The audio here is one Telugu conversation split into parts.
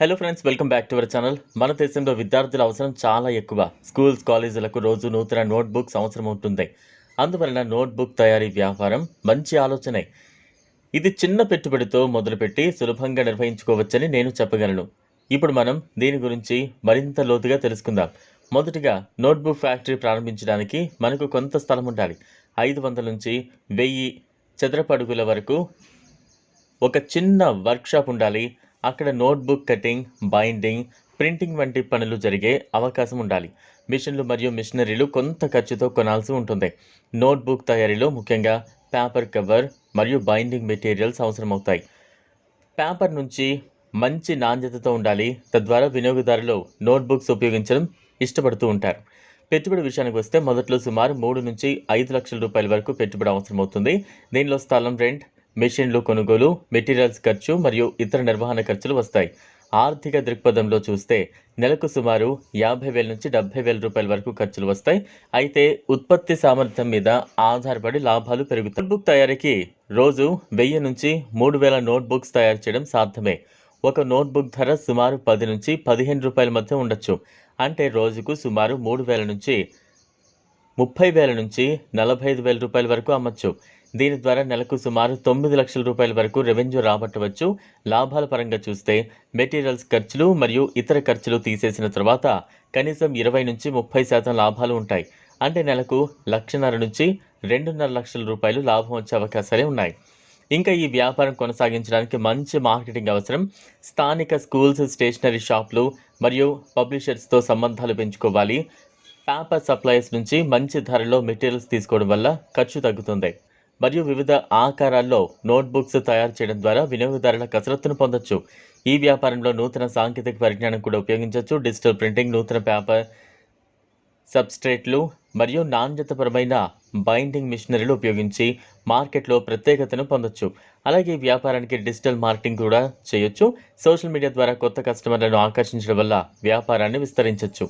Hello friends welcome back to our channel మన దేశంలో విద్యార్థుల అవసరం చాలా ఎక్కువ. స్కూల్స్ కాలేజీలకు రోజు నూతన నోట్బుక్స్ అవసరం ఉంటుంది. అందువలన నోట్బుక్ తయారీ వ్యాపారం మంచి ఆలోచనే. ఇది చిన్న పెట్టుబడితో మొదలుపెట్టి సులభంగా నిర్వహించుకోవచ్చని నేను చెప్పగలను. ఇప్పుడు మనం దీని గురించి మరింత లోతుగా తెలుసుకుందాం. మొదటిగా నోట్బుక్ ఫ్యాక్టరీ ప్రారంభించడానికి మనకు కొంత స్థలం ఉండాలి. ఐదు వందల నుంచి వెయ్యి చదరపడుగుల వరకు ఒక చిన్న వర్క్షాప్ ఉండాలి. అక్కడ నోట్బుక్ కటింగ్ బైండింగ్ ప్రింటింగ్ వంటి పనులు జరిగే అవకాశం ఉండాలి. మిషన్లు మరియు మిషనరీలు కొంత ఖర్చుతో కొనాల్సి ఉంటుంది. నోట్బుక్ తయారీలో ముఖ్యంగా పేపర్ కవర్ మరియు బైండింగ్ మెటీరియల్స్ అవసరమవుతాయి. పేపర్ నుంచి మంచి నాణ్యతతో ఉండాలి. తద్వారా వినియోగదారులు నోట్బుక్స్ ఉపయోగించడం ఇష్టపడుతూ ఉంటారు. పెట్టుబడి విషయానికి వస్తే మొదట్లో సుమారు మూడు నుంచి ఐదు లక్షల రూపాయల వరకు పెట్టుబడి అవసరమవుతుంది. దీనిలో స్థలం రెంట్ మెషిన్లు కొనుగోలు మెటీరియల్స్ ఖర్చు మరియు ఇతర నిర్వహణ ఖర్చులు వస్తాయి. ఆర్థిక దృక్పథంలో చూస్తే నెలకు సుమారు యాభై వేల నుంచి డెబ్బై వేల రూపాయల వరకు ఖర్చులు వస్తాయి. అయితే ఉత్పత్తి సామర్థ్యం మీద ఆధారపడి లాభాలు పెరుగుతాయి. నోట్బుక్ తయారీకి రోజు వెయ్యి నుంచి మూడు వేల నోట్బుక్స్ తయారు చేయడం సాధ్యమే. ఒక నోట్బుక్ ధర సుమారు పది నుంచి పదిహేను రూపాయల మధ్య ఉండొచ్చు. అంటే రోజుకు సుమారు మూడు వేల నుంచి ముప్పై వేల నుంచి నలభై ఐదు వేల రూపాయల వరకు అమ్మచ్చు. దీని ద్వారా నెలకు సుమారు తొమ్మిది లక్షల రూపాయల వరకు రెవెన్యూ రాబట్టవచ్చు. లాభాల పరంగా చూస్తే మెటీరియల్స్ ఖర్చులు మరియు ఇతర ఖర్చులు తీసేసిన తర్వాత కనీసం ఇరవై నుంచి ముప్పై శాతం లాభాలు ఉంటాయి. అంటే నెలకు లక్షన్నర నుంచి రెండున్నర లక్షల రూపాయలు లాభం వచ్చే అవకాశాలే ఉన్నాయి. ఇంకా ఈ వ్యాపారం కొనసాగించడానికి మంచి మార్కెటింగ్ అవసరం. స్థానిక స్కూల్స్ స్టేషనరీ షాపులు మరియు పబ్లిషర్స్తో సంబంధాలు పెంచుకోవాలి. పేపర్ సప్లయర్స్ నుంచి మంచి ధరలో మెటీరియల్స్ తీసుకోవడం వల్ల ఖర్చు తగ్గుతుంది. మరియు వివిధ ఆకారాల్లో నోట్బుక్స్ తయారు చేయడం ద్వారా వినియోగదారుల కసరత్తును పొందొచ్చు. ఈ వ్యాపారంలో నూతన సాంకేతిక పరిజ్ఞానం కూడా ఉపయోగించవచ్చు డిజిటల్ ప్రింటింగ్ నూతన పేపర్ సబ్స్ట్రేట్లు మరియు నాణ్యతపరమైన బైండింగ్ మిషనరీలు ఉపయోగించి మార్కెట్లో ప్రత్యేకతను పొందొచ్చు. అలాగే ఈ వ్యాపారానికి డిజిటల్ మార్కెటింగ్ కూడా చేయొచ్చు. సోషల్ మీడియా ద్వారా కొత్త కస్టమర్లను ఆకర్షించడం వల్ల వ్యాపారాన్ని విస్తరించవచ్చు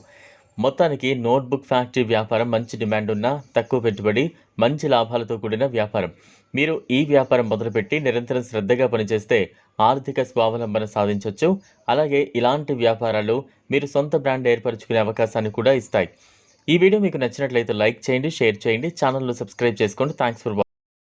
మొత్తానికి నోట్బుక్ ఫ్యాక్టరీ వ్యాపారం మంచి డిమాండ్ ఉన్న తక్కువ పెట్టుబడి మంచి లాభాలతో కూడిన వ్యాపారం. మీరు ఈ వ్యాపారం మొదలుపెట్టి నిరంతరం శ్రద్ధగా పనిచేస్తే ఆర్థిక స్వావలంబన సాధించవచ్చు అలాగే ఇలాంటి వ్యాపారాలు మీరు సొంత బ్రాండ్ ఏర్పరచుకునే అవకాశాన్ని కూడా ఇస్తాయి. ఈ వీడియో మీకు నచ్చినట్లయితే లైక్ చేయండి షేర్ చేయండి ఛానల్ను సబ్స్క్రైబ్ చేసుకోండి. Thanks for